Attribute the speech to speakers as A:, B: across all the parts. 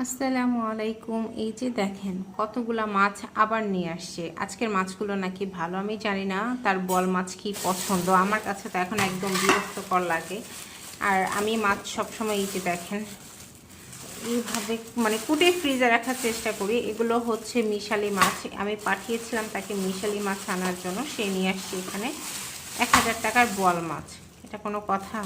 A: আসসালামু আলাইকুম। এই যে দেখেন, কতগুলা মাছ আবার নিয়ে আসছে। আজকের মাছগুলো নাকি ভালো, আমি জানি না। তার বল মাছ কি পছন্দ? আমার কাছে তো এখন একদম বিরক্তকর লাগে। আর আমি মাছ সবসময় এই যে দেখেন, এইভাবে মানে কুটে ফ্রিজে রাখার চেষ্টা করি। এগুলো হচ্ছে মিশালি মাছ। আমি পাঠিয়েছিলাম তাকে মিশালি মাছ আনার জন্য। সে নিয়ে আসছে এখানে। এক হাজার টাকার বল মাছ। এটা কোনো কথা?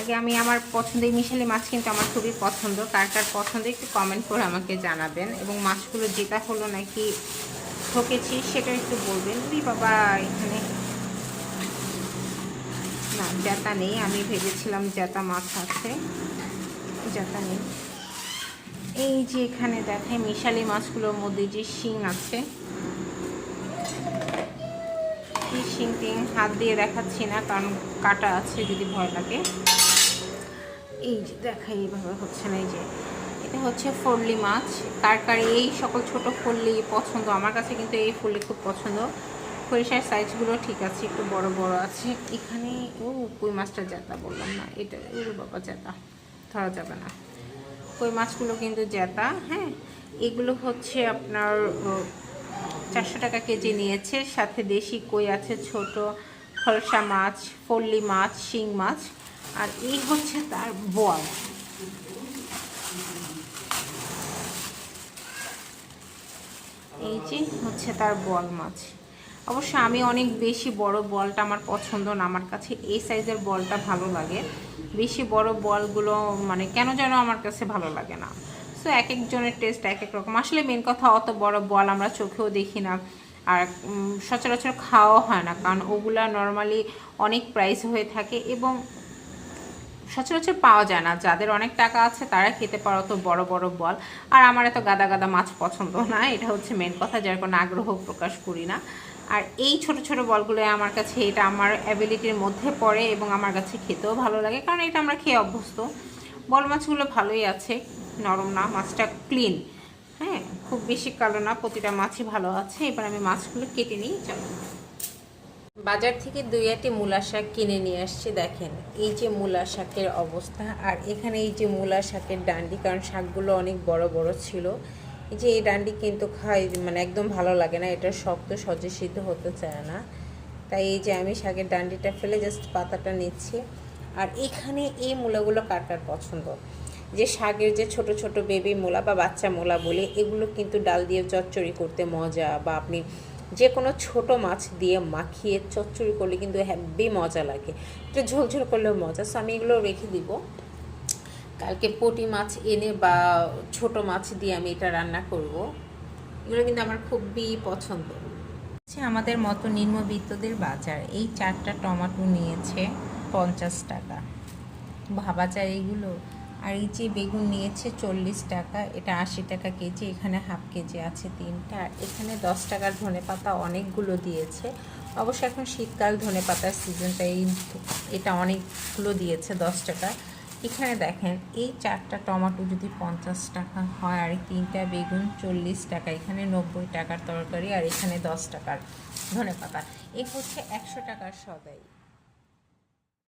A: আগে আমি আমার পছন্দের মিশালি মাছ কিন্তু আমার খুবই পছন্দ। কার কার পছন্দ একটু কমেন্ট করে আমাকে জানাবেন। এবং মাছগুলো যেটা হলো নাকি ঠকেছি সেটা একটু বলবেন। উই বাবা, এখানে না জেতা নেই। আমি ভেবেছিলাম জেতা মাছ আছে। জেতা নেই। এই যে এখানে দেখায় মিশালি মাছগুলোর মধ্যে যে শিং আছে। শিং টিং হাত দিয়ে দেখাচ্ছি না, কারণ কাটা আছে যদি ভয় লাগে। এই যে, দেখাই এইভাবে হচ্ছে না, এই যে। এটা হচ্ছে ফরলি মাছ। কার এই সকল ছোট ফরলি পছন্দ। আমার কাছে কিন্তু এই ফরলি খুব পছন্দ। সরিষার সাইজগুলো ঠিক আছে, একটু বড় বড় আছে। এখানে, ও, কই মাছটা জেতা বললাম না। এটা ওর বাবা জেতা ধরা যাবে না। কই মাছগুলো কিন্তু জেতা হ্যাঁ? এগুলো হচ্ছে আপনার চারশো টাকা কেজি নিয়েছে। সাথে দেশি কই আছে, ছোট ফলসা মাছ, ফল্লি মাছ, শিং মাছ। আর এই হচ্ছে তার বল এই যে হচ্ছে তার বল মাছ। অবশ্য আমি অনেক বেশি বড় বলটা আমার পছন্দ না। আমার কাছে এই সাইজের বলটা ভালো লাগে। বেশি বড় বলগুলো মানে কেন যেন আমার কাছে ভালো লাগে না। সো এক একজনের টেস্ট এক এক রকম। আসলে মেন কথা অত বড় বল আমরা চোখেও দেখি না। আর সচরাচর খাওয়া হয় না। কারণ ওগুলা নর্মালি অনেক প্রাইস হয়ে থাকে এবং সচরাচর পাওয়া যায় না। যাদের অনেক টাকা আছে তারা খেতে পারো তো বড় বড় বল। আর আমার এত গাদা গাদা মাছ পছন্দ না। এটা হচ্ছে মেন কথা, যার কোনো আগ্রহ প্রকাশ করি না। আর এই ছোট ছোট বলগুলো আমার কাছে, এটা আমার অ্যাবিলিটির মধ্যে পড়ে এবং আমার কাছে খেতেও ভালো লাগে। কারণ এটা আমরা খেয়ে অভ্যস্ত। বল মাছগুলো ভালোই আছে, নরম না, মাছটা ক্লিন হ্যাঁ খুব বেশি কালো না, প্রতিটা মাছই ভালো আছে। এবার আমি মাছগুলো কেটে নিই, চলো। বাজার থেকে দুই একটি মূলা শাক কিনে নিয়ে আসছি, দেখেন। এই যে মূলা শাকের অবস্থা, আর এখানে এই যে মূলা শাকের ডান্ডি, কারণ শাকগুলো অনেক বড় বড় ছিল। এই যে এই ডান্ডি কিন্তু খাই মানে একদম ভালো লাগে না, এটা শক্ত, সহজে সিদ্ধ হতে চায় না। তাই এই যে আমি শাকের ডান্ডিটা ফেলে জাস্ট পাতাটা নিচ্ছি। আর এখানে এই মূলাগুলো কার কার পছন্দ? যে শাকের যে ছোট ছোট বেবি মূলা বা বাচ্চা মূলা বলে, এগুলো কিন্তু ডাল দিয়ে চচ্চড়ি করতে মজা, বা আপনি যে কোনো ছোট মাছ দিয়ে মাখিয়ে চচ্চড়ি করলে কিন্তু হ্যাভি মজা লাগে। একটু ঝোলঝোল করলেও মজা। সো আমি এগুলো রেখে দিব। কালকে পটি মাছ এনে বা ছোট মাছ দিয়ে আমি এটা রান্না করব। এগুলো কিন্তু আমার খুবই পছন্দ। আমাদের মতো নিম্নবিত্তদের বাজার। এই চারটা টমেটো নিয়েছে পঞ্চাশ টাকা। ভাবা যায় এগুলো? আর এই যে বেগুন নিয়েছে চল্লিশ টাকা, এটা আশি টাকা কেজি, এখানে হাফ কেজি আছে তিনটা। আর এখানে দশ টাকার ধনে পাতা অনেকগুলো দিয়েছে। অবশ্য এখন শীতকাল ধনে পাতার সিজনটা এই এটা অনেকগুলো দিয়েছে দশ টাকা। এখানে দেখেন, এই চারটা টমেটো যদি পঞ্চাশ টাকা হয়, আর এই তিনটা বেগুন চল্লিশ টাকা, এখানে নব্বই টাকার তরকারি, আর এখানে দশ টাকার ধনে পাতা এই হচ্ছে একশো টাকার সদাই।